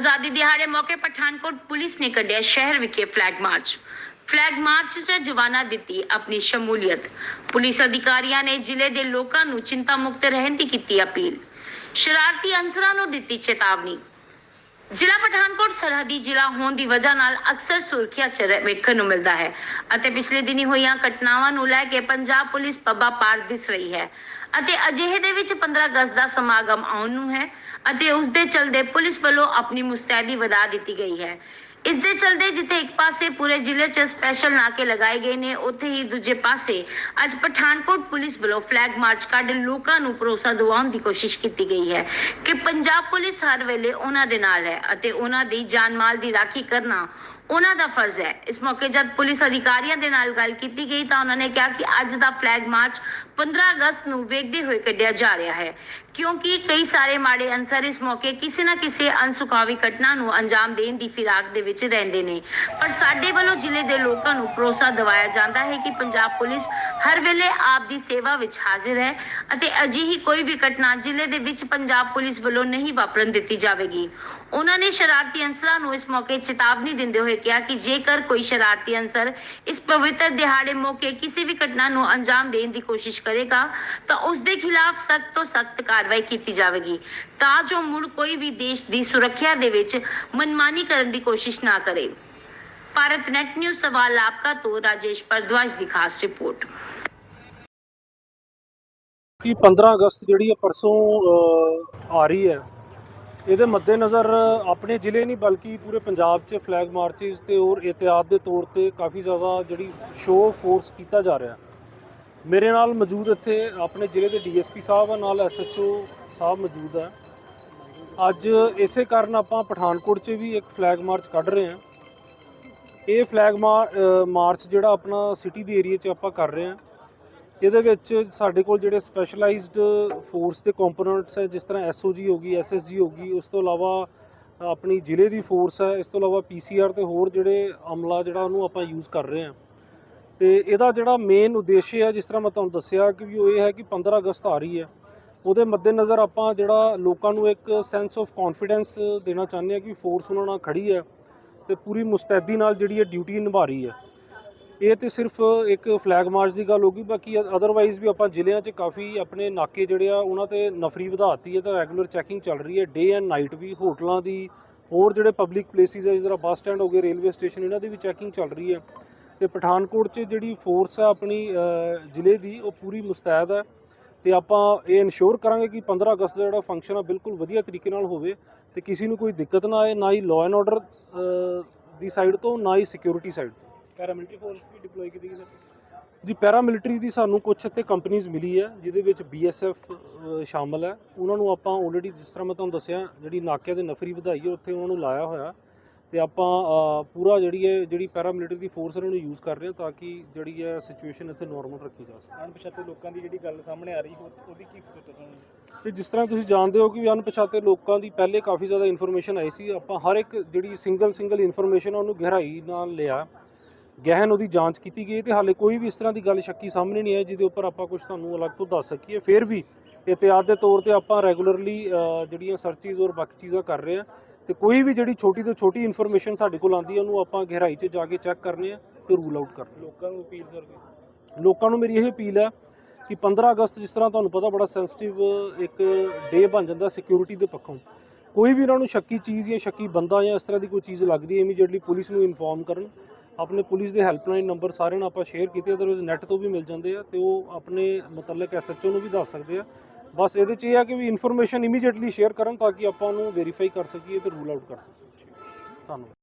ਆਜ਼ਾਦੀ ਦਿਹਾੜੇ ਮੌਕੇ ਪਠਾਨਕੋਟ ਪੁਲਿਸ ਨੇ ਕੱਢਿਆ ਸ਼ਹਿਰ ਵਿਖੇ ਫਲੈਗ ਮਾਰਚ। ਫਲੈਗ ਮਾਰਚ 'ਚ ਜਵਾਨਾਂ ਦਿੱਤੀ ਆਪਣੀ ਸ਼ਮੂਲੀਅਤ। ਪੁਲਿਸ ਅਧਿਕਾਰੀਆਂ ਨੇ ਜ਼ਿਲ੍ਹੇ ਦੇ ਲੋਕਾਂ ਨੂੰ ਚਿੰਤਾ ਮੁਕਤ ਰਹਿਣ ਦੀ ਕੀਤੀ ਅਪੀਲ। ਸ਼ਰਾਰਤੀ ਅਨਸਰਾਂ ਨੂੰ ਦਿੱਤੀ ਚੇਤਾਵਨੀ। ਜ਼ਿਲ੍ਹਾ ਪਠਾਨਕੋਟ ਸਰਹੱਦੀ ਜ਼ਿਲ੍ਹਾ ਹੋਣ ਦੀ ਵਜ੍ਹਾ ਨਾਲ ਅਕਸਰ ਸੁਰੱਖਿਆ ਚ ਵੇਖਣ ਨੂੰ ਮਿਲਦਾ ਹੈ ਅਤੇ ਪਿਛਲੇ ਦਿਨੀ ਹੋਈਆਂ ਘਟਨਾਵਾਂ ਨੂੰ ਲੈ ਕੇ ਪੰਜਾਬ ਪੁਲਿਸ ਪੱਬਾ ਪਾਰ ਦਿਸ ਰਹੀ ਹੈ ਅਤੇ ਅਜਿਹੇ ਦੇ ਵਿੱਚ 15 ਅਗਸਤ ਦਾ ਸਮਾਗਮ ਆਉਣ ਨੂੰ ਹੈ ਅਤੇ ਉਸ ਦੇ ਚਲਦੇ ਪੁਲਿਸ ਵੱਲੋਂ ਆਪਣੀ ਮੁਸਤੈਦੀ ਵਧਾ ਦਿੱਤੀ ਗਈ ਹੈ। ਇਸ ਦੇ ਚਲਦੇ ਜਿੱਥੇ ਇੱਕ ਪਾਸੇ ਪੂਰੇ ਜ਼ਿਲ੍ਹੇ 'ਚ ਸਪੈਸ਼ਲ ਨਾਕੇ ਲਗਾਏ ਗਏ ਨੇ, ਉੱਥੇ ਹੀ ਦੂਜੇ ਪਾਸੇ ਅੱਜ ਪਠਾਨਕੋਟ ਪੁਲਿਸ ਵੱਲੋਂ ਫਲੈਗ ਮਾਰਚ ਕੱਢ ਲੋਕਾਂ ਨੂੰ ਭਰੋਸਾ ਦਿਵਾਉਣ ਦੀ ਕੋਸ਼ਿਸ਼ ਕੀਤੀ ਗਈ ਹੈ ਕਿ ਪੰਜਾਬ ਪੁਲਿਸ ਹਰ ਵੇਲੇ ਉਹਨਾਂ ਦੇ ਨਾਲ ਹੈ ਅਤੇ ਉਹਨਾਂ ਦੀ ਜਾਨ ਮਾਲ ਦੀ ਰਾਖੀ ਕਰਨਾ ਉਹਨਾਂ ਦਾ ਫਰਜ਼ ਹੈ। ਇਸ ਮੌਕੇ ਜਦ ਪੁਲਿਸ ਅਧਿਕਾਰੀਆਂ ਦੇ ਨਾਲ ਗੱਲ ਕੀਤੀ ਗਈ ਤਾਂ ਉਹਨਾਂ ਨੇ ਕਿਹਾ ਕਿ ਅੱਜ ਦਾ ਫਲੈਗ ਮਾਰਚ 15 ਅਗਸਤ ਨੂੰ ਵੇਖਦੇ ਹੋਏ ਕੱਢਿਆ ਜਾ ਰਿਹਾ ਹੈ। ਕਿਉਂਕਿ ਕਈ ਸਾਰੇ ਮਾੜੇ ਅਨਸਰ ਇਸ ਮੌਕੇ ਕਿਸੇ ਨਾ ਕਿਸੇ ਅਨਸੁਖਾਵੀ ਘਟਨਾ ਨੂੰ ਅੰਜਾਮ ਦੇਣ ਦੀ ਫਿਰਾਕ ਦੇ ਵਿੱਚ ਰਹਿੰਦੇ ਨੇ। ਪਰ ਸਾਡੇ ਵੱਲੋਂ ਜ਼ਿਲ੍ਹੇ ਦੇ ਲੋਕਾਂ ਨੂੰ ਭਰੋਸਾ ਦਿਵਾਇਆ ਜਾਂਦਾ ਹੈ ਕਿ ਪੰਜਾਬ ਪੁਲਿਸ ਹਰ ਵੇਲੇ ਆਪ ਦੀ ਸੇਵਾ ਵਿੱਚ ਹਾਜ਼ਰ ਹੈ ਅਤੇ ਅਜਿਹੀ ਕੋਈ ਵੀ ਘਟਨਾ ਜ਼ਿਲ੍ਹੇ ਦੇ ਵਿੱਚ ਪੰਜਾਬ ਪੁਲਿਸ ਵੱਲੋਂ ਨਹੀਂ ਵਾਪਰਨ ਦਿੱਤੀ ਜਾਵੇਗੀ। ਉਹਨਾਂ ਨੇ ਸ਼ਰਾਰਤੀ ਅੰਸਰਾਂ ਨੂੰ ਇਸ ਮੌਕੇ ਚੇਤਾਵਨੀ ਦਿੰਦੇ ਹੋਏ ਕਿਹਾ ਕਿ ਜੇਕਰ ਕੋਈ ਸ਼ਰਾਰਤੀ ਅੰਸਰ ਇਸ ਪਵਿੱਤਰ ਦਿਹਾੜੇ ਮੌਕੇ ਕਿਸੇ ਵੀ ਘਟਨਾ ਨੂੰ ਅੰਜਾਮ ਦੇਣ ਦੀ ਕੋਸ਼ਿਸ਼ ਕਰੇਗਾ, ਤਾਂ ਉਸ ਦੇ ਖਿਲਾਫ ਸਖਤ ਤੋਂ ਸਖਤ ਕਾਰਵਾਈ ਕੀਤੀ ਜਾਵੇਗੀ, ਤਾਂ ਜੋ ਮੁੜ ਕੋਈ ਵੀ ਦੇਸ਼ ਦੀ ਸੁਰੱਖਿਆ ਦੇ ਵਿੱਚ ਮਨਮਾਨੀ ਕਰਨ ਦੀ ਕੋਸ਼ਿਸ਼ ਨਾ ਕਰੇ। ਭਾਰਤ ਨੈਟ ਨਿਊਜ਼ ਸਵਾਲ ਆਪਕਾ ਤੋਂ, ਰਾਜੇਸ਼ ਪਰਦਵਾਜ ਦੀ ਖਾਸ ਰਿਪੋਰਟ। ਕਿ 15 ਅਗਸਤ ਜਿਹੜੀ ਹੈ ਪਰਸੋਂ ਆ ਰਹੀ ਹੈ ਇਹਦੇ ਮੱਦੇਨਜ਼ਰ ਆਪਣੇ ਜ਼ਿਲ੍ਹੇ ਨਹੀਂ, ਬਲਕਿ ਪੂਰੇ ਪੰਜਾਬ 'ਚ ਫਲੈਗ ਮਾਰਚਸ ਤੇ ਹੋਰ ਇਤਿਆਦ ਦੇ ਤੌਰ ਤੇ ਕਾਫੀ ਜ਼ਿਆਦਾ ਜਿਹੜੀ ਸ਼ੋਅ ਫੋਰਸ ਕੀਤਾ ਜਾ ਰਿਹਾ। ਮੇਰੇ ਨਾਲ ਮੌਜੂਦ ਇੱਥੇ ਆਪਣੇ ਜ਼ਿਲ੍ਹੇ ਦੇ ਡੀਐਸਪੀ ਸਾਹਿਬ ਆ, ਨਾਲ ਐਸਐਚਓ ਸਾਹਿਬ ਮੌਜੂਦ ਹੈ ਅੱਜ ਇਸੇ ਕਾਰਨ ਆਪਾਂ ਪਠਾਨਕੋਟ 'ਚ ਵੀ ਇੱਕ ਫਲੈਗ ਮਾਰਚ ਕੱਢ ਰਹੇ ਹਾਂ। ਇਹ ਫਲੈਗ ਮਾਰਚ ਜਿਹੜਾ ਆਪਣਾ ਸਿਟੀ ਦੇ ਏਰੀਆ 'ਚ ਆਪਾਂ ਕਰ ਰਹੇ ਹਾਂ। ਇਹਦੇ ਵਿੱਚ ਸਾਡੇ ਕੋਲ ਜਿਹੜੇ ਸਪੈਸ਼ਲਾਈਜ਼ਡ ਫੋਰਸ ਦੇ ਕੰਪੋਨੈਂਟਸ ਹੈ, ਜਿਸ ਤਰ੍ਹਾਂ ਐਸਓਜੀ ਹੋ ਗਈ ਐਸਐਸਜੀ ਹੋ ਗਈ, ਉਸ ਤੋਂ ਇਲਾਵਾ ਆਪਣੀ ਜ਼ਿਲ੍ਹੇ ਦੀ ਫੋਰਸ ਹੈ, ਇਸ ਤੋਂ ਇਲਾਵਾ ਪੀਸੀਆਰ ਤੇ ਹੋਰ ਜਿਹੜੇ ਅਮਲਾ ਜਿਹੜਾ ਉਹਨੂੰ ਆਪਾਂ ਯੂਜ਼ ਕਰ ਰਹੇ ਹਾਂ। ਤੇ ਇਹਦਾ ਜਿਹੜਾ ਮੇਨ ਉਦੇਸ਼ ਹੈ, ਜਿਸ ਤਰ੍ਹਾਂ ਮੈਂ ਤੁਹਾਨੂੰ ਦੱਸਿਆ ਕਿ ਵੀ ਉਹ ਇਹ ਹੈ ਕਿ 15 ਅਗਸਤ ਆ ਰਹੀ ਹੈ। ਉਹਦੇ ਮੱਦੇਨਜ਼ਰ ਆਪਾਂ ਜਿਹੜਾ ਲੋਕਾਂ ਨੂੰ ਇੱਕ ਸੈਂਸ ਆਫ ਕੌਨਫੀਡੈਂਸ ਦੇਣਾ ਚਾਹੁੰਦੇ ਹਾਂ ਕਿ ਫੋਰਸ ਉਹਨਾਂ ਨਾਲ ਖੜੀ ਹੈ ਤੇ ਪੂਰੀ ਮੁਸਤੈਦੀ ਨਾਲ ਜਿਹੜੀ ਹੈ ਡਿਊਟੀ ਨਿਭਾ ਰਹੀ ਹੈ। ਇਹ ਤੇ ਸਿਰਫ ਇੱਕ ਫਲੈਗ ਮਾਰਚ ਦੀ ਗੱਲ ਹੋਗੀ ਬਾਕੀ ਅਦਰਵਾਈਜ਼ ਵੀ ਆਪਾਂ ਜ਼ਿਲ੍ਹਿਆਂ 'ਚ ਕਾਫੀ ਆਪਣੇ ਨਾਕੇ ਜਿਹੜੇ ਆ, ਉਹਨਾਂ ਤੇ ਨਫਰੀ ਵਧਾਤੀ ਹੈ, ਤਾਂ ਰੈਗੂਲਰ ਚੈਕਿੰਗ ਚੱਲ ਰਹੀ ਹੈ ਡੇ ਐਂਡ ਨਾਈਟ ਵੀ ਹੋਟਲਾਂ ਦੀ, ਹੋਰ ਜਿਹੜੇ ਪਬਲਿਕ ਪਲੇਸਿਸ ਹੈ ਜਿਸ ਤਰ੍ਹਾਂ ਬੱਸ ਸਟੈਂਡ ਹੋ ਗਏ ਰੇਲਵੇ ਸਟੇਸ਼ਨ ਇਹਨਾਂ ਦੀ ਵੀ ਚੈਕਿੰਗ ਚੱਲ ਰਹੀ ਹੈ। ਤੇ ਪਠਾਨਕੋਟ 'ਚ ਜਿਹੜੀ ਫੋਰਸ ਹੈ ਆਪਣੀ ਜ਼ਿਲ੍ਹੇ ਦੀ, ਉਹ ਪੂਰੀ ਮੁਸਤੈਦ ਹੈ। ਤੇ ਆਪਾਂ ਇਹ ਇਨਸ਼ੋਰ ਕਰਾਂਗੇ ਕਿ 15 ਅਗਸਤ ਦਾ ਜਿਹੜਾ ਫੰਕਸ਼ਨ ਆ, ਬਿਲਕੁਲ ਵਧੀਆ ਤਰੀਕੇ ਨਾਲ ਹੋਵੇ, ਤੇ ਕਿਸੇ ਨੂੰ ਕੋਈ ਦਿੱਕਤ ਨਾ ਆਏ, ਨਾ ਹੀ ਲਾਅ ਐਂਡ ਆਰਡਰ ਦੀ ਸਾਈਡ ਤੋਂ, ਨਾ ਹੀ ਸਿਕਿਉਰਿਟੀ ਸਾਈਡ ਤੋਂ। ਪੈਰਾਮਿਲਟਰੀ ਫੋਰਸ ਵੀ ਡਿਪਲੋਏ ਕੀਤੀ ਗਈ ਸਰ ਜੀ ਪੈਰਾਮਿਲਟਰੀ ਦੀ ਸਾਨੂੰ ਕੁਝ ਇੱਥੇ ਕੰਪਨੀਆਂ ਮਿਲੀ ਹੈ ਜਿਹਦੇ ਵਿੱਚ ਬੀਐਸਐਫ ਸ਼ਾਮਲ ਹੈ। ਉਹਨਾਂ ਨੂੰ ਆਪਾਂ ਆਲਰੇਡੀ ਜਿਸ ਤਰ੍ਹਾਂ ਮੈਂ ਤੁਹਾਨੂੰ ਦੱਸਿਆ ਜਿਹੜੀ ਨਾਕਿਆਂ ਦੇ ਨਫਰੀ ਵਧਾਈ ਹੈ ਉੱਥੇ ਉਹਨਾਂ ਨੂੰ ਲਾਇਆ ਹੋਇਆ। ਤੇ ਆਪਾਂ ਪੂਰਾ ਜਿਹੜੀ ਹੈ ਜਿਹੜੀ ਪੈਰਾਮਿਲਟਰੀ ਦੀ ਫੋਰਸ ਉਹਨਾਂ ਨੂੰ ਯੂਜ਼ ਕਰ ਰਹੇ ਹਾਂ ਤਾਂ ਕਿ ਜਿਹੜੀ ਹੈ ਸਿਚੁਏਸ਼ਨ ਇੱਥੇ ਨਾਰਮਲ ਰੱਖੀ ਜਾ ਸਕੇ। ਅਣਪਛਾਤੇ ਲੋਕਾਂ ਦੀ ਜਿਹੜੀ ਗੱਲ ਸਾਹਮਣੇ ਆ ਰਹੀ ਉਹ- ਉਹਦੀ ਕੀ ਸਟੇਟਸ ਹੈ ਤੇ ਜਿਸ ਤਰ੍ਹਾਂ ਤੁਸੀਂ ਜਾਣਦੇ ਹੋ ਕਿ ਅਣਪਛਾਤੇ ਲੋਕਾਂ ਦੀ ਪਹਿਲੇ ਕਾਫੀ ਜ਼ਿਆਦਾ ਇਨਫੋਰਮੇਸ਼ਨ ਆਈ ਸੀ ਆਪਾਂ ਹਰ ਇੱਕ ਜਿਹੜੀ ਸਿੰਗਲ ਸਿੰਗਲ ਇਨਫੋਰਮੇਸ਼ਨ ਉਹਨੂੰ ਗਹਿਰਾਈ ਨਾਲ ਲਿਆ। ਗਹਿਨ ਉਹਦੀ ਜਾਂਚ ਕੀਤੀ ਗਈ ਤੇ ਹਾਲੇ ਕੋਈ ਵੀ ਇਸ ਤਰ੍ਹਾਂ ਦੀ ਗੱਲ ਸ਼ੱਕੀ ਸਾਹਮਣੇ ਨਹੀਂ ਆਈ ਜਿਹਦੇ ਉੱਪਰ ਆਪਾਂ ਕੁਝ ਤੁਹਾਨੂੰ ਅਲੱਗ ਤੋਂ ਦੱਸ ਸਕੀਏ। ਫਿਰ ਵੀ ਇਤਿਆਦ ਦੇ ਤੌਰ ਤੇ ਆਪਾਂ ਰੈਗੂਲਰਲੀ ਜਿਹੜੀਆਂ ਸਰਚਿਸ ਔਰ ਬਾਕੀ ਚੀਜ਼ਾਂ ਕਰ ਰਹੇ ਹਾਂ ਤੇ ਕੋਈ ਵੀ ਜਿਹੜੀ ਛੋਟੀ ਤੋਂ ਛੋਟੀ ਇਨਫੋਰਮੇਸ਼ਨ ਸਾਡੇ ਕੋਲ ਆਉਂਦੀ ਹੈ ਉਹਨੂੰ ਆਪਾਂ ਗਹਿਰਾਈ 'ਚ ਜਾ ਕੇ ਚੈੱਕ ਕਰਨੇ ਆ ਤੇ ਰੂਲ ਆਊਟ ਕਰਨੇ ਆ। ਲੋਕਾਂ ਨੂੰ ਅਪੀਲ ਸਰ ਲੋਕਾਂ ਨੂੰ ਮੇਰੀ ਇਹ ਅਪੀਲ ਹੈ ਕਿ 15 ਅਗਸਤ ਜਿਸ ਤਰ੍ਹਾਂ ਤੁਹਾਨੂੰ ਪਤਾ ਬੜਾ ਸੈਂਸਿਟਿਵ ਇੱਕ ਡੇ ਬਣ ਜਾਂਦਾ ਸਿਕਿਉਰਿਟੀ ਦੇ ਪੱਖੋਂ। ਕੋਈ ਵੀ ਉਹਨਾਂ ਨੂੰ ਸ਼ੱਕੀ ਚੀਜ਼ ਜਾਂ ਸ਼ੱਕੀ ਬੰਦਾ ਜਾਂ ਇਸ ਤਰ੍ਹਾਂ ਦੀ ਕੋਈ ਚੀਜ਼ ਲੱਗਦੀ ਹੈ ਇਮੀਡੀਏਟਲੀ ਪੁਲਿਸ ਨੂੰ ਇਨਫੋਰਮ ਕਰਨ। ਆਪਣੇ ਪੁਲਿਸ ਦੇ ਹੈਲਪਲਾਈਨ ਨੰਬਰ ਸਾਰਿਆਂ ਨਾਲ ਆਪਾਂ ਸ਼ੇਅਰ ਕੀਤੇ ਅਦਰਵਾਈਜ਼ ਨੈਟ ਤੋਂ ਵੀ ਮਿਲ ਜਾਂਦੇ ਆ ਤੇ ਉਹ ਆਪਣੇ ਮੁਤਲਕ ਐਸਐਚਓ ਨੂੰ ਵੀ ਦੱਸ ਸਕਦੇ ਆ। ਬਸ ਇਹਦੇ 'ਚ ਇਹ ਆ ਕਿ ਵੀ ਇਨਫੋਰਮੇਸ਼ਨ ਇਮੀਡੀਏਟਲੀ ਸ਼ੇਅਰ ਕਰਨ ਤਾਂ ਕਿ ਆਪਾਂ ਉਹਨੂੰ ਵੈਰੀਫਾਈ ਕਰ ਸਕੀਏ ਤੇ ਰੂਲ ਆਊਟ ਕਰ ਸਕੀਏ। ਧੰਨਵਾਦ।